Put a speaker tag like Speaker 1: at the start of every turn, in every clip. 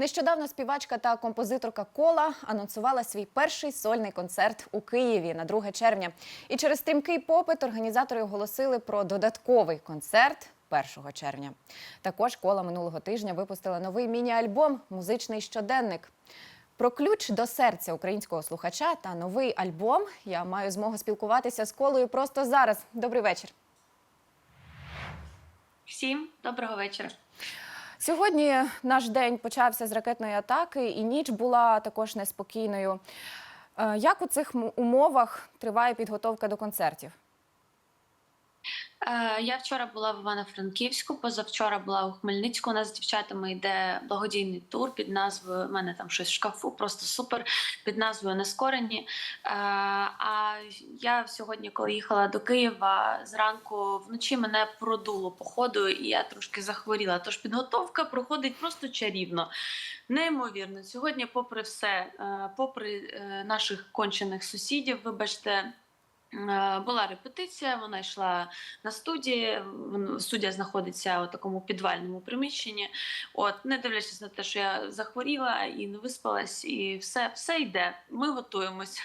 Speaker 1: Нещодавно співачка та композиторка Кола анонсувала свій перший сольний концерт у Києві на 2 червня. І через стрімкий попит організатори оголосили про додатковий концерт 1 червня. Також кола минулого тижня випустила новий міні-альбом Музичний щоденник. Про ключ до серця українського слухача та новий альбом я маю змогу спілкуватися з колою просто зараз. Добрий вечір.
Speaker 2: Всім доброго вечора.
Speaker 1: Сьогодні наш день почався з ракетної атаки, і ніч була також неспокійною. Е, Як у цих умовах триває підготовка до концертів?
Speaker 2: Е, Я вчора була в Івано-Франківську, позавчора була у Хмельницьку. У нас з дівчатами йде благодійний тур під назвою У мене там щось в шкафу, просто супер під назвою Нескорені. Е, А я сьогодні, коли їхала до Києва, зранку вночі мене продуло по ходу, і я трошки захворіла. Тож підготовка проходить просто чарівно. Неймовірно. Сьогодні, попри все, е, попри наших кончених сусідів, вибачте. Е, Була репетиція, вона йшла на студії. Студія знаходиться у такому підвальному приміщенні. От, не дивлячись на те, що я захворіла і не виспалась, і все, все йде. Ми готуємось.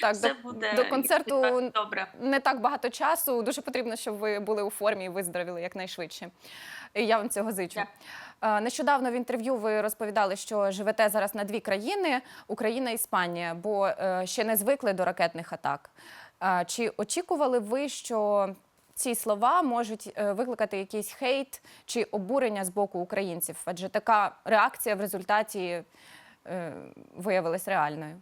Speaker 1: Так,
Speaker 2: все
Speaker 1: до,
Speaker 2: буде
Speaker 1: до концерту
Speaker 2: так, добре.
Speaker 1: не так багато часу. Дуже потрібно, щоб ви були у формі і виздоровіли якнайшвидше. І я вам цього зичу. Е, Нещодавно в інтерв'ю ви розповідали, що живете зараз на дві країни Україна і Іспанія, бо е, ще не звикли до ракетних атак. Чи очікували ви, що ці слова можуть е, викликати якийсь хейт чи обурення з боку українців? Адже така реакція в результаті е, виявилась реальною.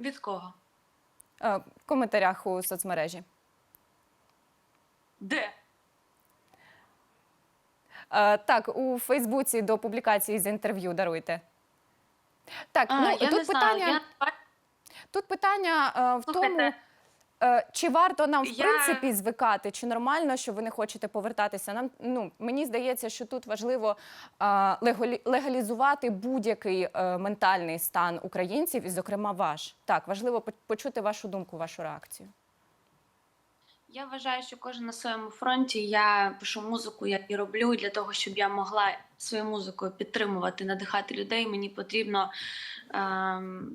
Speaker 2: Від кого?
Speaker 1: Е, В коментарях у соцмережі.
Speaker 2: Де?
Speaker 1: Так, у Фейсбуці до публікації з інтерв'ю даруйте. Так,
Speaker 2: А,
Speaker 1: ну
Speaker 2: я
Speaker 1: тут
Speaker 2: не
Speaker 1: питання,
Speaker 2: знаю. Я...
Speaker 1: тут питання е, в тому, е, чи варто нам в
Speaker 2: Я-
Speaker 1: принципі звикати, чи нормально, що ви не хочете повертатися. Нам ну мені здається, що тут важливо е, леголі- легалізувати будь-який е, ментальний стан українців, і, зокрема, ваш. Так, важливо почути вашу думку, вашу реакцію.
Speaker 2: Я вважаю, що кожен на своєму фронті. Я пишу музику, я і роблю для того, щоб я могла своєю музикою підтримувати, надихати людей. Мені потрібно ем,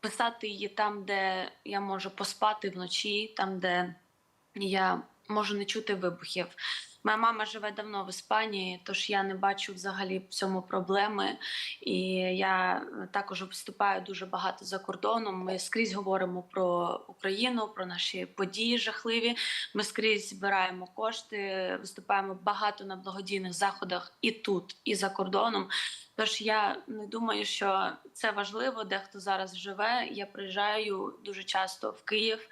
Speaker 2: писати її там, де я можу поспати вночі, там, де я можу не чути вибухів. Моя мама живе давно в Іспанії, тож я не бачу взагалі в цьому проблеми. І я також виступаю дуже багато за кордоном. Ми скрізь говоримо про Україну, про наші події жахливі. Ми скрізь збираємо кошти, виступаємо багато на благодійних заходах і тут, і за кордоном. Тож я не думаю, що це важливо, де хто зараз живе. Я приїжджаю дуже часто в Київ.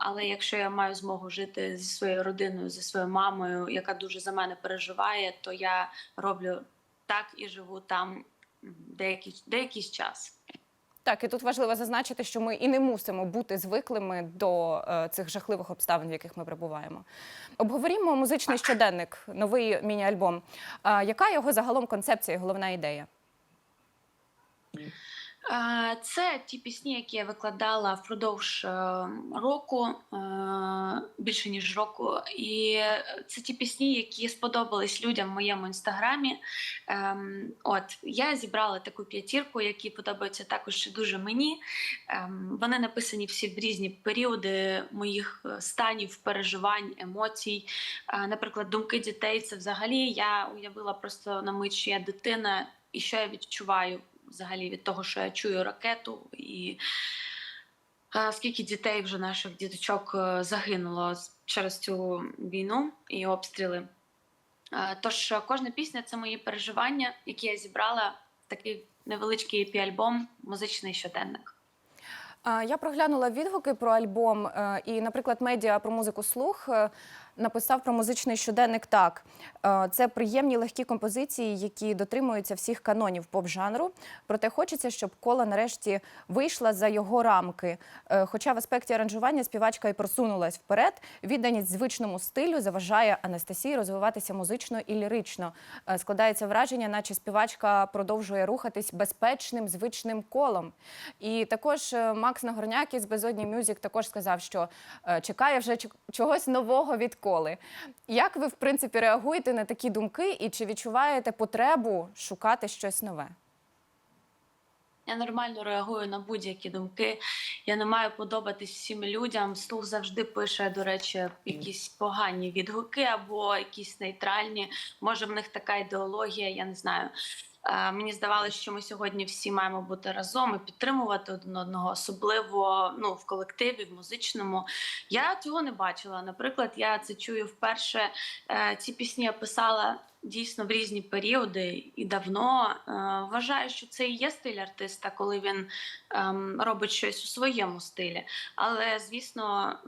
Speaker 2: Але якщо я маю змогу жити зі своєю родиною, зі своєю мамою, яка дуже за мене переживає, то я роблю так і живу там деякий, деякий час.
Speaker 1: Так, і тут важливо зазначити, що ми і не мусимо бути звиклими до е, цих жахливих обставин, в яких ми перебуваємо. Обговорімо музичний щоденник, новий міні-альбом. Е, яка його загалом концепція і головна ідея?
Speaker 2: Це ті пісні, які я викладала впродовж е, року, е, більше ніж року. І це ті пісні, які сподобались людям в моєму інстаграмі. Ем, От я зібрала таку п'ятірку, які подобаються також дуже мені. Ем, Вони написані всі в різні періоди моїх е, станів, переживань, емоцій. Наприклад, думки дітей це взагалі я уявила просто на мить, що я дитина, і що я відчуваю взагалі від того, що я чую ракету, і е, скільки дітей вже наших діточок е, загинуло через цю війну і обстріли. Е, Тож кожна пісня це мої переживання, які я зібрала такий невеличкий EP-альбом музичний щоденник.
Speaker 1: Я проглянула відгуки про альбом, і, наприклад, медіа про музику слух написав про музичний щоденник так: Е, це приємні легкі композиції, які дотримуються всіх канонів поп-жанру. Проте хочеться, щоб кола нарешті вийшла за його рамки. Е, Хоча в аспекті аранжування співачка і просунулась вперед, відданість звичному стилю заважає Анастасії розвиватися музично і лірично. Е, Складається враження, наче співачка продовжує рухатись безпечним звичним колом. І також Макс Нагорняк із Безодні Мюзик також сказав, що чекає вже чогось нового від коли. Як ви, в принципі, реагуєте на такі думки і чи відчуваєте потребу шукати щось нове?
Speaker 2: Я нормально реагую на будь-які думки. Я не маю подобатись всім людям. Слух завжди пише, до речі, якісь погані відгуки або якісь нейтральні. Може, в них така ідеологія, я не знаю. Е, Мені здавалося, що ми сьогодні всі маємо бути разом і підтримувати один одного, особливо ну, в колективі, в музичному. Я цього не бачила. Наприклад, я це чую вперше. Е, Ці пісні я писала дійсно в різні періоди і давно. Е, Вважаю, що це і є стиль артиста, коли він ем, робить щось у своєму стилі. Але звісно,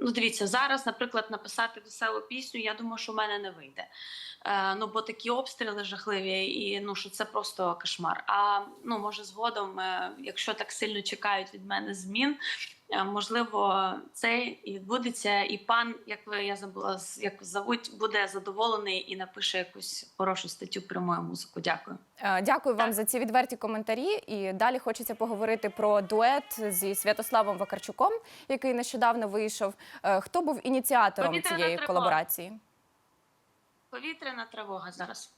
Speaker 2: ну дивіться, зараз, наприклад, написати веселу пісню, я думаю, що в мене не вийде. Ну, бо такі обстріли жахливі, і ну що це просто кошмар. А ну може згодом, е, якщо так сильно чекають від мене змін, е, можливо, це і відбудеться, і пан, як ви я забула, як зовуть, буде задоволений і напише якусь хорошу статтю про мою музику. Дякую.
Speaker 1: Е, Дякую вам за ці відверті коментарі. І далі хочеться поговорити про дует зі Святославом Вакарчуком, який нещодавно вийшов. Хто був ініціатором
Speaker 2: Повітряна
Speaker 1: цієї
Speaker 2: тривога.
Speaker 1: колаборації?
Speaker 2: Повітряна тривога зараз.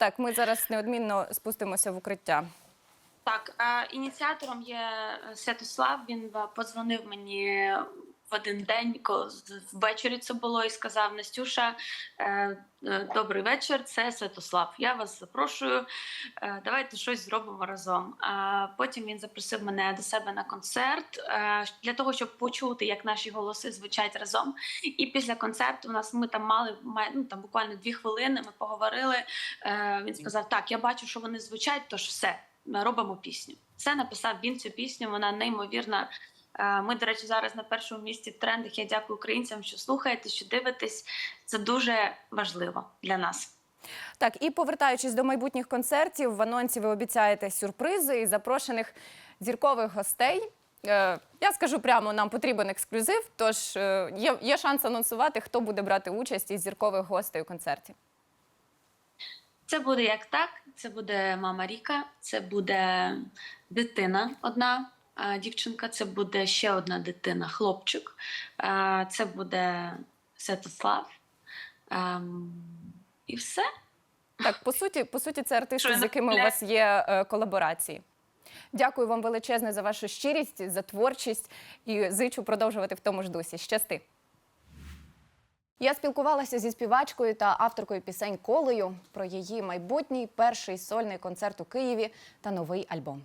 Speaker 1: Так, ми зараз неодмінно спустимося в укриття.
Speaker 2: Так, е, ініціатором є е, Святослав. Він е, подзвонив мені в один день, коли ввечері це було, і сказав: Настюша, е, е, добрий вечір. Це Святослав. Я вас запрошую. е, Давайте щось зробимо разом. А потім він запросив мене до себе на концерт для того, щоб почути, як наші голоси звучать разом. І після концерту у нас ми там мали ну, там буквально дві хвилини. Ми поговорили. Він сказав: Так, я бачу, що вони звучать, тож все ми робимо пісню. Це написав він цю пісню. Вона неймовірна. Е, Ми, до речі, зараз на першому місці в трендах. Я дякую українцям, що слухаєте, що дивитесь. Це дуже важливо для нас.
Speaker 1: Так, і повертаючись до майбутніх концертів, в анонсі ви обіцяєте сюрпризи і запрошених зіркових гостей. Е, Я скажу прямо, нам потрібен ексклюзив. Тож е, є, є шанс анонсувати, хто буде брати участь із зіркових гостей у концерті.
Speaker 2: Це буде як так. Це буде мама Ріка, це буде дитина одна. Дівчинка, це буде ще одна дитина, хлопчик. Це буде Святослав. Ем, І все.
Speaker 1: Так, по суті, по суті, це артисти, з якими у вас є е, колаборації. Дякую вам величезне за вашу щирість, за творчість і зичу продовжувати в тому ж дусі. Щасти! Я спілкувалася зі співачкою та авторкою пісень Колею про її майбутній перший сольний концерт у Києві та новий альбом.